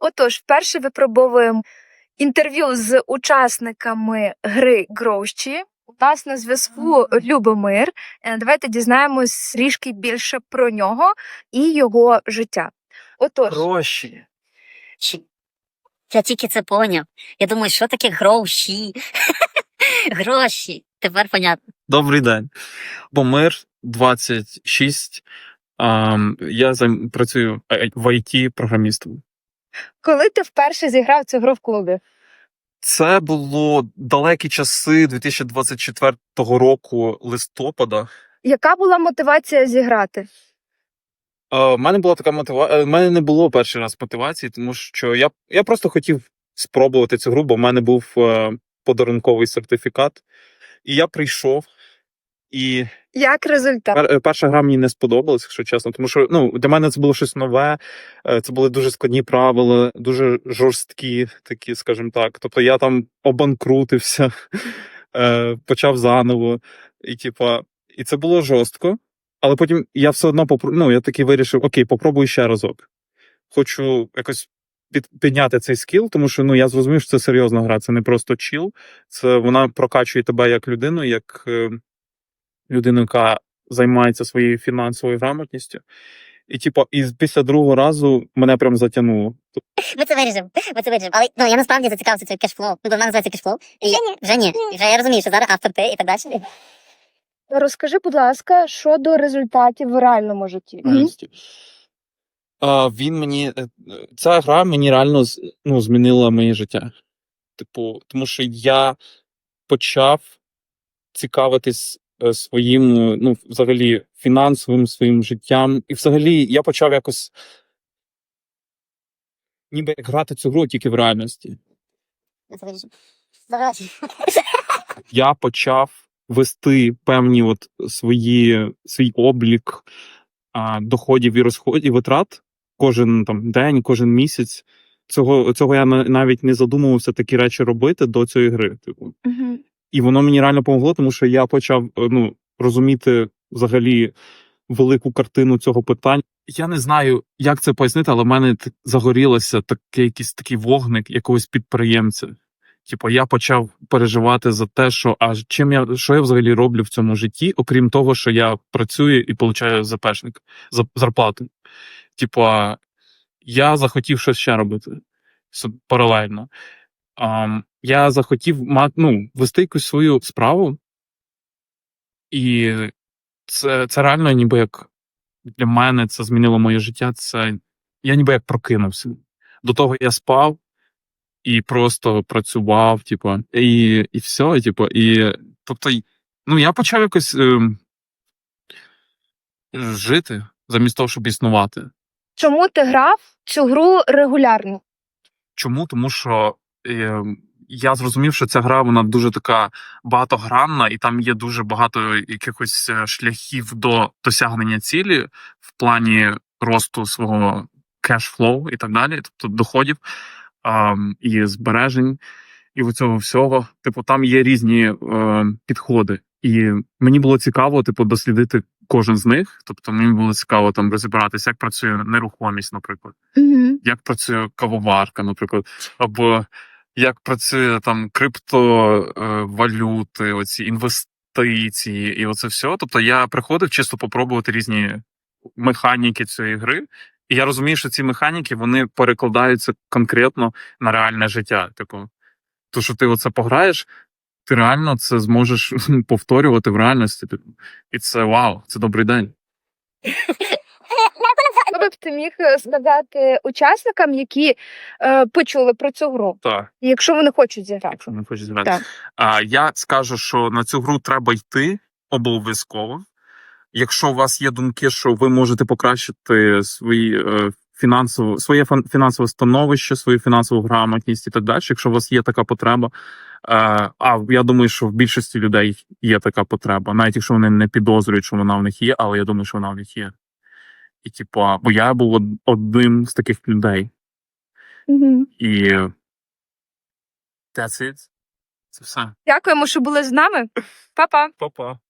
Отож, вперше випробовуємо інтерв'ю з учасниками гри Гроущі. У нас на зв'язку Любомир. Е, Давайте дізнаємось трішки більше про нього і його життя. Отож, Гроші. Чи- Я тільки це поняв. Я думаю, що таке гроші? Гроші. Тепер понятно. Добрий день. Бомир 26. Um, я займ... працюю в IT програмістом. Коли ти вперше зіграв цю гру в клубі? Це було далекі часи 2024 року листопада. Яка була мотивація зіграти? У мене була така мотивація. У мене не було перший раз мотивації, тому що я, я просто хотів спробувати цю гру, бо в мене був е, подарунковий сертифікат. І я прийшов, і Як результат? Е, Перша гра мені не сподобалась, якщо чесно, тому що ну, для мене це було щось нове, е, це були дуже складні правила, дуже жорсткі, такі, скажімо так. Тобто я там обанкрутився, е, почав заново, і типа, і це було жорстко. Але потім я все одно попро... ну, я таки вирішив: окей, попробую ще разок. Хочу якось під... підняти цей скіл, тому що ну, я зрозумів, що це серйозна гра, це не просто чіл, це вона прокачує тебе як людину, як. Людину, яка займається своєю фінансовою грамотністю. І, типу, і після другого разу мене прям затягнуло. Ми це виріжемо. Ми це виріжемо. Але ну я насправді зацікавився цим кешфлоу. Ну, бо вона називається кешфлоу. І вже ні. Вже ні. Вже я розумію, що зараз автор ти і так далі. Розкажи, будь ласка, щодо результатів в реальному житті. А, він мені. е, Ця гра мені реально ну, змінила моє життя. Типу, тому що я почав цікавитись своїм, е, ну, взагалі, фінансовим своїм життям. І взагалі я почав якось ніби як грати цю гру тільки в реальності. Я почав вести певні от свої, свій облік а, доходів і розходів витрат кожен там день, кожен місяць. Цього, цього я на- навіть не задумувався такі речі робити до цієї гри. Типу. Угу. І воно мені реально помогло, тому що я почав е, ну, розуміти взагалі велику картину цього питання. Я не знаю, як це пояснити, але в мене загорілося таке, якийсь такий вогник якогось підприємця. Типу, я почав переживати за те, що а чим я що я взагалі роблю в цьому житті, окрім того, що я працюю і получаю запешник за зарплату. Типу, я захотів щось ще робити паралельно. Я захотів мати, ну, вести якусь свою справу, і це, це реально ніби як для мене це змінило моє життя. Це я ніби як прокинувся. До того я спав і просто працював, типу, і, і все, типу, і тобто, ну, я почав якось ем, жити замість того, щоб існувати. Чому ти грав цю гру регулярно? Чому? Тому що е, я зрозумів, що ця гра вона дуже така багатогранна, і там є дуже багато якихось е, шляхів до досягнення цілі в плані росту свого кешфлоу і так далі, тобто доходів ем, і збережень, і у цього всього. Типу, там є різні е, підходи. І мені було цікаво, типу, дослідити кожен з них. Тобто, мені було цікаво там розібратися, як працює нерухомість, наприклад Угу. як працює кавоварка, наприклад, або як працює там криптовалюти, оці інвестиції, і оце все. Тобто я приходив чисто попробувати різні механіки цієї гри. І я розумію, що ці механіки вони перекладаються конкретно на реальне життя. Типу, то, що ти оце пограєш, ти реально це зможеш повторювати в реальності. Типу. І це вау, це добрий день. Би б ти міг е, сказати учасникам, які е, почули про цю гру, Так. якщо вони хочуть зіграти? якщо не хочеш зіграти. Так. А, я скажу, що на цю гру треба йти обов'язково. Якщо у вас є думки, що ви можете покращити свої, е, фінансово, своє фінансове становище, свою фінансову грамотність і так далі, якщо у вас є така потреба. Е, а я думаю, що в більшості людей є така потреба, навіть якщо вони не підозрюють, що вона в них є, але я думаю, що вона в них є. І, типу, бо я був одним з таких людей. Угу. І that's it. Це все. Дякуємо, що були з нами. Па-па. Па-па.